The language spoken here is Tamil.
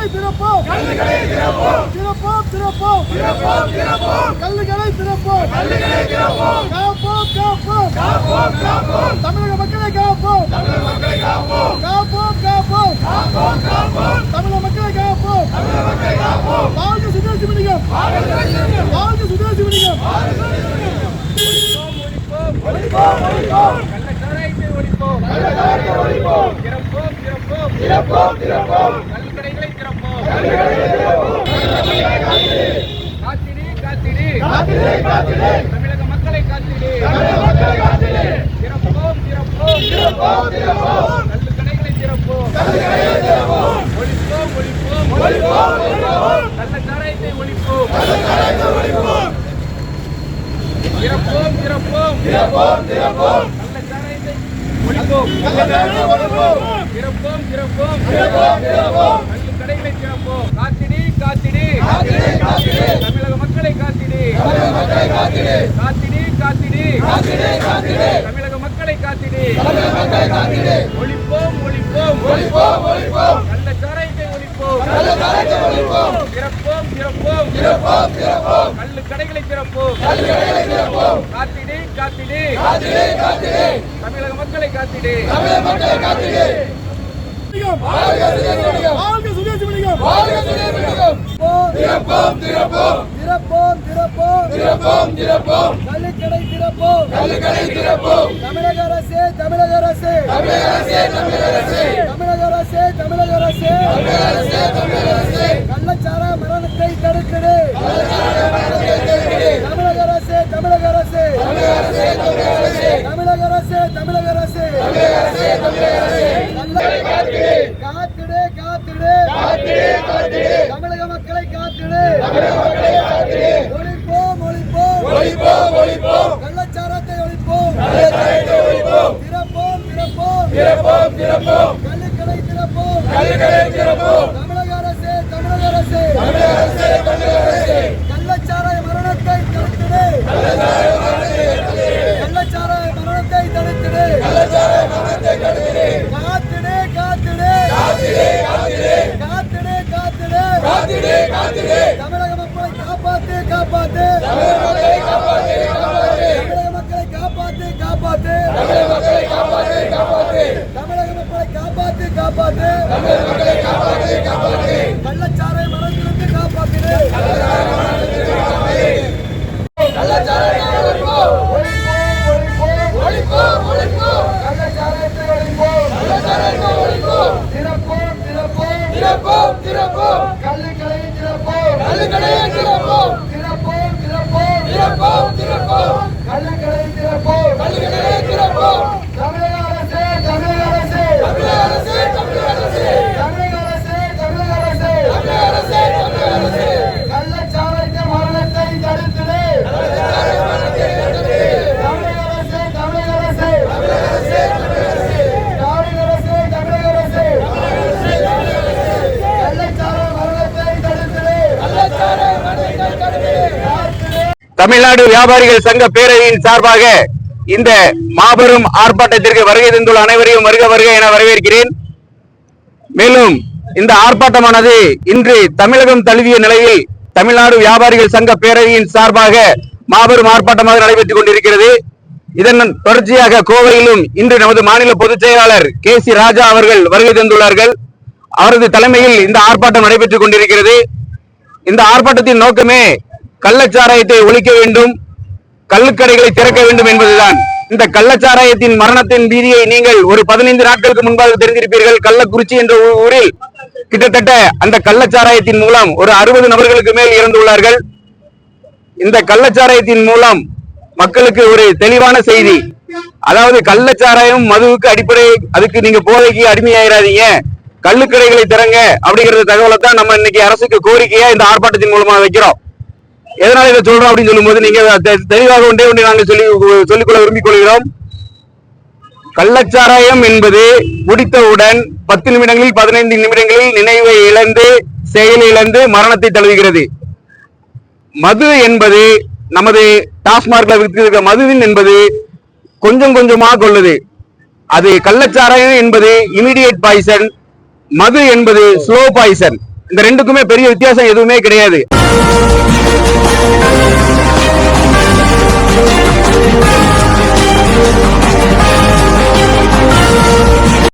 கல்லுகளை திறப்போம். கல்லுகளை திறப்போம். திறப்போம் திறப்போம். திறப்போம் திறப்போம். கல்லுகளை திறப்போம். கல்லுகளை திறப்போம். காப்போம் காப்போம். காப்போம் காப்போம். தமிழக மக்களை காப்போம். தமிழக மக்களை காப்போம். காப்போம் காப்போம். காப்போம் காப்போம். தமிழக மக்களை காப்போம். தமிழக மக்களை காப்போம். வாழ்க சுதேசி மணிகம் வாழ்க சுதேசி மணிகம் ஒழிப்போம் ஒழிப்போம். கள்ளச்சாராயத்தை ஒழிப்போம். கள்ளச்சாராயத்தை ஒழிப்போம். திறப்போம் திறப்போம். திறப்போம் திறப்போம். கடைகளை திறப்போம். காத்திடி காத்திடி ஒழிப்போம் ஒழிப்போம். நல்ல சாராயத்தை ஒழிப்போம். நல்ல சாராயத்தை ஒழிப்போம். திறப்போம் திறப்போம் திறப்போம் திறப்போம். கல்லு திறப்போம். திறப்போம் திறப்போம் திறப்போம் திறப்போம் திறப்போம் தமிழக அரசே தமிழக அரசே. தமிழக அரசே தமிழக அரசே. கள்ளச்சார மரணத்தை தடுத்திடு. தமிழக அரசே தமிழக அரசே. தமிழக அரசே தமிழக அரசே. கள்ள- காத்திடு காத்திடு. தமிழக மக்களை காத்திடு. Pirapão! தமிழ்நாடு வியாபாரிகள் சங்க பேரவையின் சார்பாக இந்த மாபெரும் ஆர்ப்பாட்டத்திற்கு வருகை தந்துள்ள அனைவரையும் வருக வருக என வரவேற்கிறேன். மேலும் இந்த ஆர்ப்பாட்டமானது இன்று தமிழகம் தழுவிய நிலையில் தமிழ்நாடு வியாபாரிகள் சங்க பேரவையின் சார்பாக மாபெரும் ஆர்ப்பாட்டமாக நடைபெற்றுக் கொண்டிருக்கிறது. இதன் தொடர்ச்சியாக கோவையிலும் இன்று நமது மாநில பொதுச் செயலாளர் கே சி ராஜா அவர்கள் வருகை தந்துள்ளார்கள். அவரது தலைமையில் இந்த ஆர்ப்பாட்டம் நடைபெற்றுக் கொண்டிருக்கிறது. இந்த ஆர்ப்பாட்டத்தின் நோக்கமே கள்ளச்சாராயத்தை ஒழிக்க வேண்டும் கள்ளுக்கடைகளை திறக்க வேண்டும் என்பதுதான். இந்த கள்ளச்சாராயத்தின் மரணத்தின் பீதியை நீங்கள் ஒரு பதினைந்து நாட்களுக்கு முன்பாக தெரிந்திருப்பீர்கள். கள்ளக்குறிச்சி என்ற ஊரில் கிட்டத்தட்ட அந்த கள்ளச்சாராயத்தின் மூலம் ஒரு அறுபது நபர்களுக்கு மேல் இறந்துள்ளார்கள். இந்த கள்ளச்சாராயத்தின் மூலம் மக்களுக்கு ஒரு தெளிவான செய்தி. அதாவது கள்ளச்சாராயம் மதுவுக்கு அடிப்படை அதுக்கு நீங்க போதைக்கு அடிமையாயிராதீங்க. கள்ளுக்கடைகளை திறங்க அப்படிங்கிற தகவலை தான் நம்ம இன்னைக்கு அரசுக்கு கோரிக்கையா இந்த ஆர்ப்பாட்டத்தின் மூலமா வைக்கிறோம். எதனால இதை சொல்றோம் அப்படின்னு சொல்லும்போது நீங்க தெளிவாக ஒன்றே ஒன்று நாங்கள் சொல்லி சொல்லிக்கொள்ள விரும்பிக் கொள்கிறோம் கள்ளச்சாராயம் என்பது குடித்தவுடன் பத்து நிமிடங்களில் பதினைந்து நிமிடங்களில் நினைவை இழந்து செயல் இழந்து மரணத்தை தழுவுகிறது. மது என்பது நமது டாஸ்மார்க்ல விற்கிற மதுவின் என்பது கொஞ்சம் கொஞ்சமாக கொள்ளுது. அது கள்ளச்சாராயம் என்பது இமிடியேட் பாய்சன் மது என்பது ஸ்லோ பாய்சன் இந்த ரெண்டுக்குமே பெரிய வித்தியாசம் எதுவுமே கிடையாது. Oh.